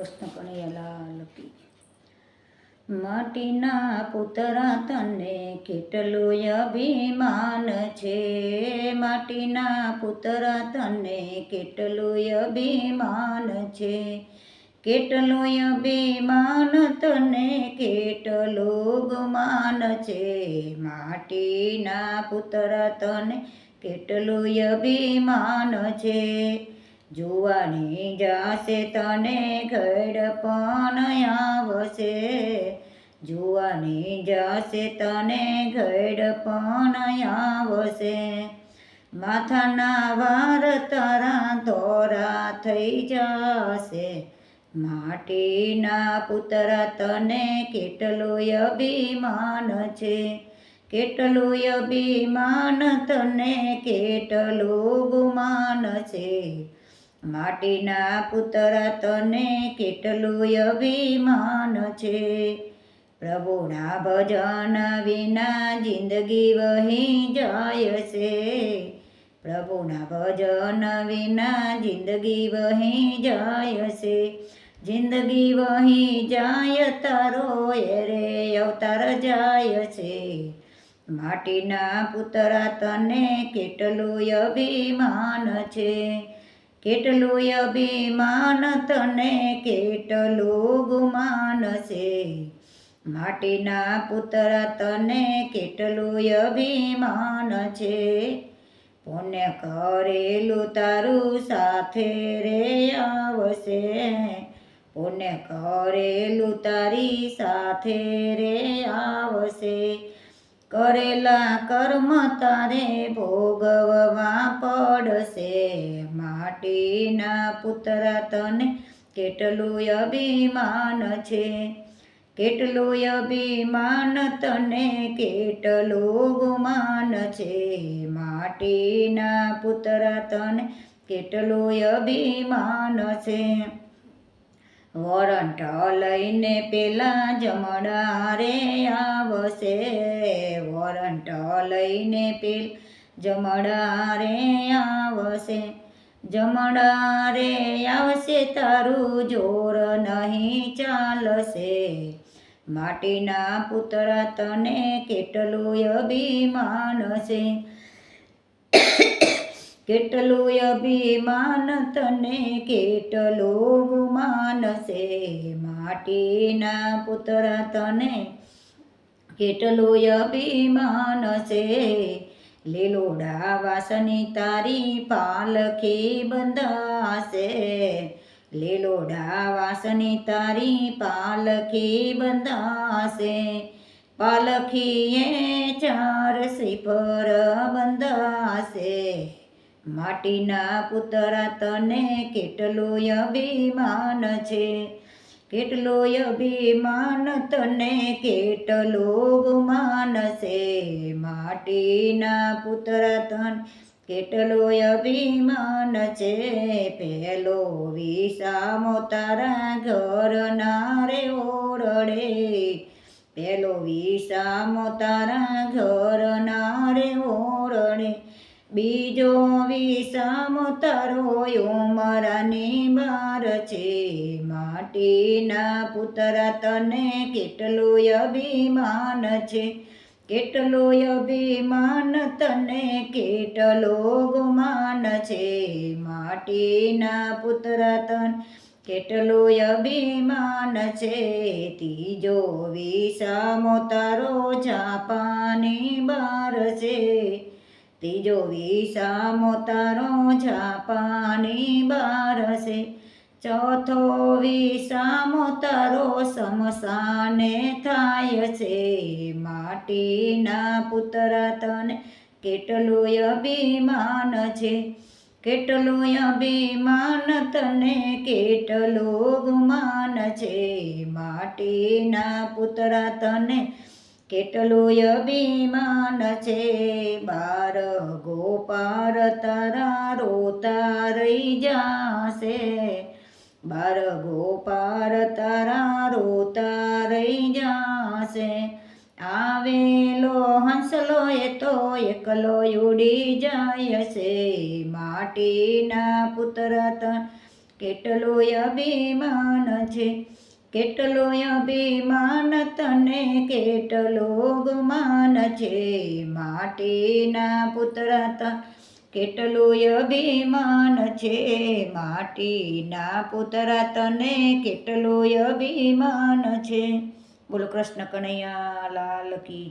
કૃષ્ણ કનૈયાલાલ કી માટીના પુતરા તને કેટલું અભિમાન છે? માટીના પુતરા તને કેટલું અભિમાન છે? કેટલું અભિમાન તને કેટલું ગુમાન છે? માટીના પુતરા તને કેટલું અભિમાન છે? જુવાની જાશે તને ઘડ પણ આવશે. જુવાની જાશે તને ઘડ પણ આવશે. માથાના વાર તારા ધોરા થઈ જશે. માટીના પુતરા તને કેટલું અભિમાન છે? કેટલું અભિમાન તને કેટલું ગુમાન છે? માટીના પુતરા તને કેટલું અભિમાન છે? પ્રભુના ભજન વિના જિંદગી વહી જાય છે. પ્રભુના ભજન વિના જિંદગી વહી જાય છે. જિંદગી વહી જાય તારો એરે અવતાર જાય છે. માટીના પુતરા તને કેટલું અભિમાન છે? કેટલું અભિમાન તને કેટલું ગુમાન છે માટીના પુતરા તને કેટલું અભિમાન છે? પુણ્ય કરેલું તારું સાથે રે આવશે. પુણ્ય કરેલું તારી સાથે રે આવશે. કરેલા કર્મ તારે ભોગવવા પડશે. માટીના પુતરા તને કેટલું અભિમાન છે? કેટલું અભિમાન તને કેટલું ગુમાન છે? માટીના પુતરા તને કેટલું અભિમાન છે? વરંટ લઈને પેલા જમણા રે આવશે. વરંટ લઈને પેલ જમણા રે આવશે. જમણા રે આવશે, તારું જોર નહીં ચાલશે. માટીના પુતળા તને કેટલું અભિમાન છે કેટલું અભિમાન તને કેટલું ગુમાન છે? માટીના પુત્ર તને કેટલું અભિમાન છે? લીલોડા વાસની તારી પાલખી બંધાશે. લીલોડા વાસની તારી પાલખી બંધાશે. પાલખીએ ચાર શ્રીફર બંધાશે. માટીના પુતરા તને કેટલું અભિમાન છે? કેટલું અભિમાન તને કેટલું ગુમાન છે? માટીના પુતરા તને કેટલું અભિમાન છે? પહેલો વિસામો તારા ઘરના રે ઓરડે. પહેલો વિસામો તારા ઘરના રે ઓરડે. બીજો વિસામો તારો ઉમરાની બાર છે. માટીના પુત્ર તને કેટલું અભિમાન છે. કેટલું અભિમાન તને કેટલો ગુમાન છે. માટીના પુત્ર તન કેટલું અભિમાન છે. ત્રીજો વિસામો તારો જાપાની બાર છે. ત્રીજો વિસામો તારો જાપાની બાર છે ચોથો વિસામો તારો સમસાને થાય છે માટીના પુતરા તને કેટલું અભિમાન છે. કેટલું અભિમાન તને કેટલું ગુમાન છે. માટીના પુતરા તને કેટલું અભિમાન છે, બાર ગોપાર તારા રોતા રહી જાશે. બાર ગોપાર તારા રોતા રહી જાશે. આવેલો હંસલો એ તો એકલો ઉડી જાય છે. માટીના પુત્ર તન કેટલું અભિમાન છે. કેટલું અભિમાન તને કેટલો ગુમાન છે? માટીના પુત્ર ત કેટલું અભિમાન છે? માટીના પુત્ર તને કેટલો અભિમાન છે? બોલો કૃષ્ણ કનૈયા લાલ કી જય.